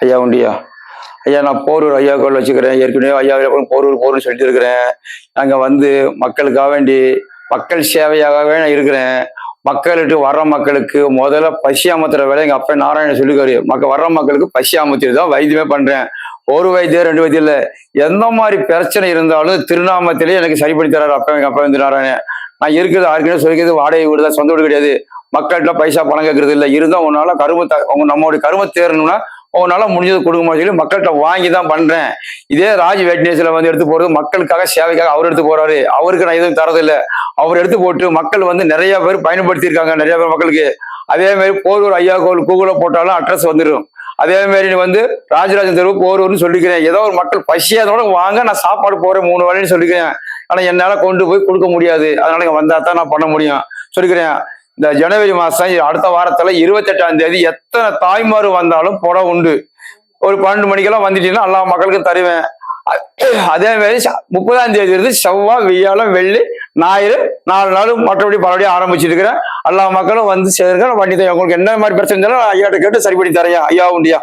ஐயா உண்டியா. ஐயா நான் போரூர் ஐயா கோல் வச்சுக்கிறேன். ஏற்கனவே ஐயா போரூர் போரூர்னு சொல்லிட்டு இருக்கிறேன் அங்கே வந்து மக்களுக்காக வேண்டி மக்கள் சேவையாகவே நான் இருக்கிறேன். மக்களுக்கு வர்ற மக்களுக்கு முதல்ல பசி அமர்த்துற வேலை எங்கள் அப்பா நாராயணன் சொல்லிக்காரு மக்கள் வர்ற மக்களுக்கு பசி அமர்த்திட்டு தான் வைத்தியமே பண்ணுறேன் ஒரு வைத்தியம் ரெண்டு வைத்தியம் இல்லை. எந்த மாதிரி பிரச்சனை இருந்தாலும் திருநாமத்திலே எனக்கு சரி பண்ணி தராரு அப்பா எங்கள் அப்பா வந்து நாராயணன். நான் இருக்கிறது யாருக்குன்னு சொல்லிக்கிறது வாடகை வீடு தான் சொந்த வீடு கிடையாது. மக்கள்கிட்ட பைசா பணம் கேட்கறது இல்லை. இருந்தால் உன்னால கரும த- உங்க நம்மளுடைய கரும தேரணும்னா உங்களால முடிஞ்சது கொடுக்க சொல்லி மக்கள்கிட்ட வாங்கி தான் பண்றேன். இதே ராஜ் வெட்னேஸ்ல வந்து எடுத்து போறது மக்களுக்காக சேவைக்காக அவர் எடுத்து போறாரு. அவருக்கு நான் எதுவும் தரதில்லை அவர் எடுத்து போட்டு மக்கள் வந்து நிறைய பேர் பயன்படுத்தியிருக்காங்க நிறைய பேர் மக்களுக்கு. அதே மாதிரி போரூர் ஐயா கோவில் கூகுள போட்டாலும் அட்ரஸ் வந்துடும் அதே மாதிரி வந்து ராஜராஜன் தெருவு போரூர்னு சொல்லிக்கிறேன். ஏதோ ஒரு மக்கள் பசியாதோட வாங்க நான் சாப்பாடு போறேன் மூணு வேலைன்னு சொல்லிக்கிறேன். ஆனா என்னால கொண்டு போய் கொடுக்க முடியாது. அதனால இங்க வந்தா தான் நான் பண்ண முடியும். சொல்லிக்கிறேன். இந்த ஜனவரி மாசம் அடுத்த வாரத்துல இருபத்தெட்டாம் தேதி எத்தனை தாய்மார் வந்தாலும் புடவை உண்டு. ஒரு பன்னெண்டு மணிக்கெல்லாம் வந்துட்டீங்கன்னா எல்லா மக்களுக்கும் தருவேன். அதே மாதிரி ச- முப்பதாம் தேதி இருந்து செவ்வாய் வியாழம் வெள்ளி ஞாயிறு நாலு நாள் மற்றபடி பலபடியும் ஆரம்பிச்சிட்டு இருக்கிறேன் எல்லா மக்களும் வந்து சேருங்க வண்டி தான். உங்களுக்கு என்ன மாதிரி பிரச்சனை இருந்தாலும் ஐயாட்ட கேட்டு சரி பண்ணி தரையா ஐயா உண்டியா?